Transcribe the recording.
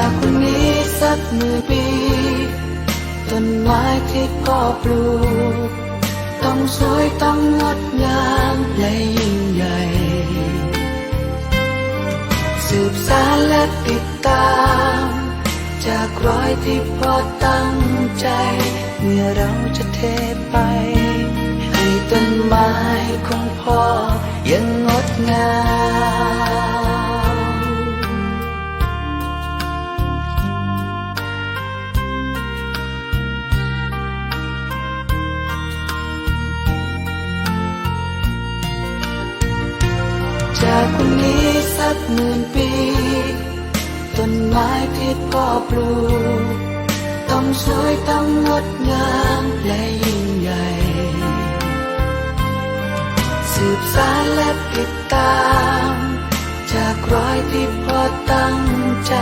จากวันนี้สักหมื่นปีต้นไม้ที่พ่อปลูก ต้องสวยต้องงดงามและยิ่งใหญ่ สืบสานและติดตาม จากรอยที่พ่อตั้งใจ เมื่อเราจะเทไป ให้ต้นไม้ของพ่อยังงดงาม จากวันนี้สักหมื่นปี ต้นไม้ที่พ่อปลูก ต้องสวยต้องงดงามและยิ่งใหญ่ สืบสานและติดตาม จากรอยที่พ่อตั้งใจ